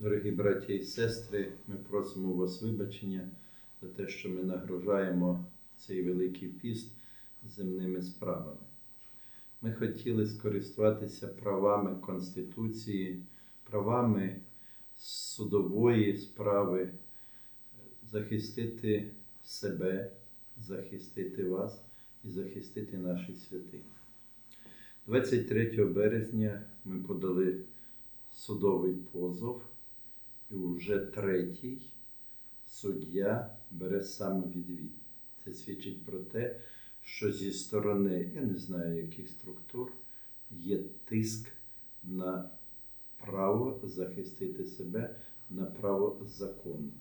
Дорогі браті і сестри, ми просимо вас вибачення за те, що ми нагружаємо цей великий піст земними справами. Ми хотіли скористуватися правами Конституції, правами судової справи, захистити себе, захистити вас і захистити наших святих. 23 березня ми подали судовий позов, і вже третій суддя бере самовідвід. Це свідчить про те, що зі сторони, я не знаю яких структур, є тиск на право захистити себе, на право закону.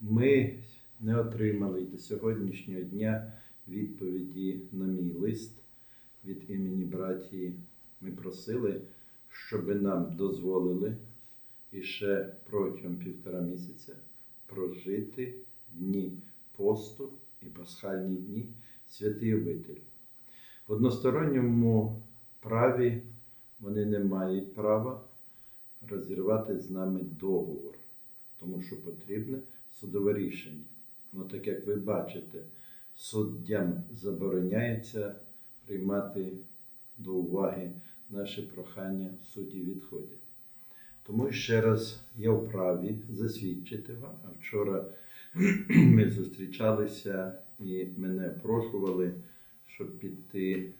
Ми не отримали до сьогоднішнього дня відповіді на мій лист від імені братії. Ми просили, щоб нам дозволили іще протягом півтора місяця прожити дні посту і пасхальні дні святий обитель. В односторонньому праві вони не мають права розірвати з нами договор, тому що потрібне судове рішення. Ну, так як ви бачите, суддям забороняється приймати до уваги наші прохання, судді відходять. Тому ще раз я вправі засвідчити вам. А вчора ми зустрічалися і мене прошували, щоб піти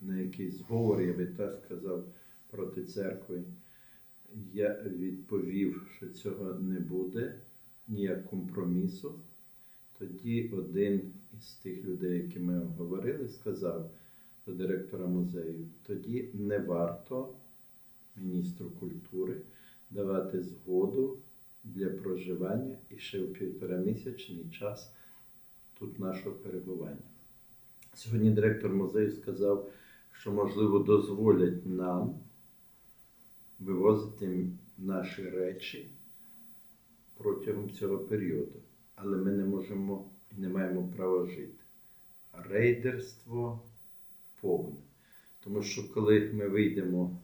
на якийсь зговор, я би так сказав, проти церкви. Я відповів, що цього не буде, ніяк компромісу. Тоді один із тих людей, які ми говорили, сказав до директора музею, тоді не варто міністру культури давати згоду для проживання і ще в півторамісячний час тут нашого перебування. Сьогодні директор музею сказав, що, можливо, дозволять нам вивозити наші речі протягом цього періоду, але ми не можемо і не маємо права жити. Рейдерство повне. Тому що коли ми вийдемо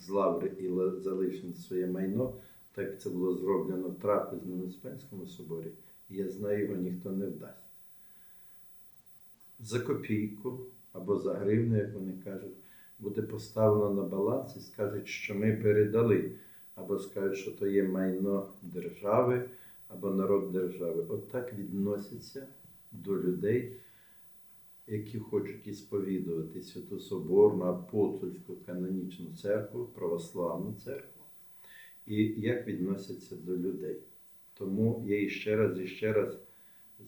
з лаври і залишимо своє майно, так це було зроблено в трапезному Успенському соборі, я знаю, його ніхто не вдасть. За копійку або за гривню, як вони кажуть, буде поставлено на баланс і скажуть, що ми передали, або скажуть, що то є майно держави або народ держави. От так відносяться до людей, які хочуть ісповідувати Святу Соборну, апостольську канонічну церкву, православну церкву, і як відносяться до людей. Тому я іще раз і ще раз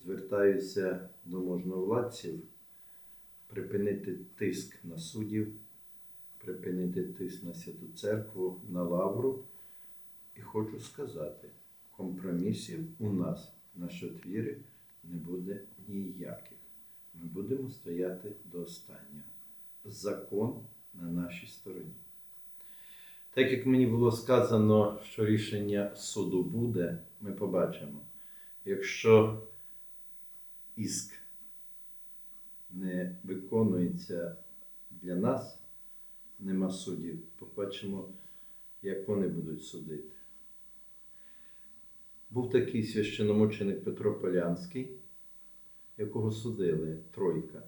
звертаюся до можновладців припинити тиск на суддів, припинити тиск на Святу Церкву, на Лавру. І хочу сказати, компромісів у нас насчет віри не буде ніяких. Ми будемо стояти до останнього. Закон на нашій стороні. Так як мені було сказано, що рішення суду буде, ми побачимо. Якщо іск не виконується для нас, нема суддів, побачимо, як вони будуть судити. Був такий священомученик Петро Полянський, якого судили тройка.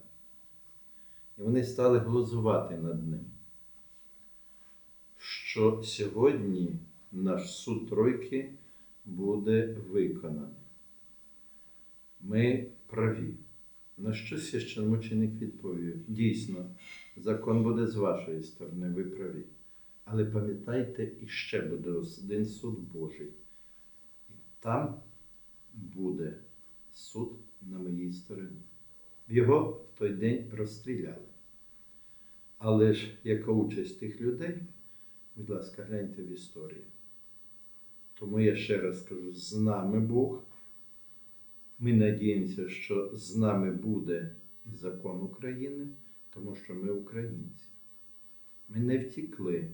І вони стали глузувати над ним, що сьогодні наш суд тройки буде виконаний. Ми праві. На що священомученик відповів? Дійсно, закон буде з вашої сторони, ви праві. Але пам'ятайте, іще буде один суд Божий. І там буде суд на моїй стороні. Його в той день розстріляли. Але ж яка участь тих людей, будь ласка, гляньте в історії. Тому я ще раз кажу: з нами Бог. Ми надіємося, що з нами буде і закон України, тому що ми українці. Ми не втікли,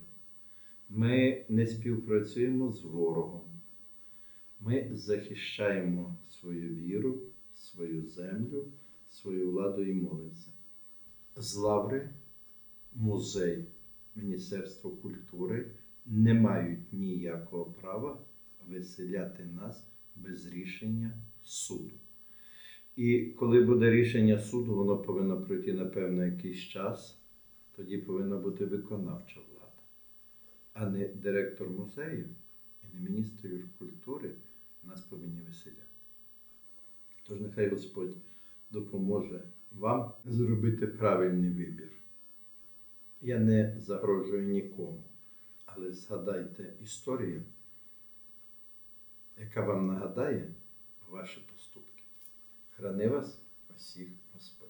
ми не співпрацюємо з ворогом. Ми захищаємо свою віру, свою землю, свою владу і молимося. З лаври, музей Міністерства культури не мають ніякого права виселяти нас без рішення суду. І коли буде рішення суду, воно повинно пройти на певний якийсь час, тоді повинна бути виконавча влада, а не директор музею і не міністр культури нас повинні виселяти. Тож нехай Господь допоможе вам зробити правильний вибір. Я не загрожую нікому, але згадайте історію, яка вам нагадає ваші поступки. Храни вас усіх Господь.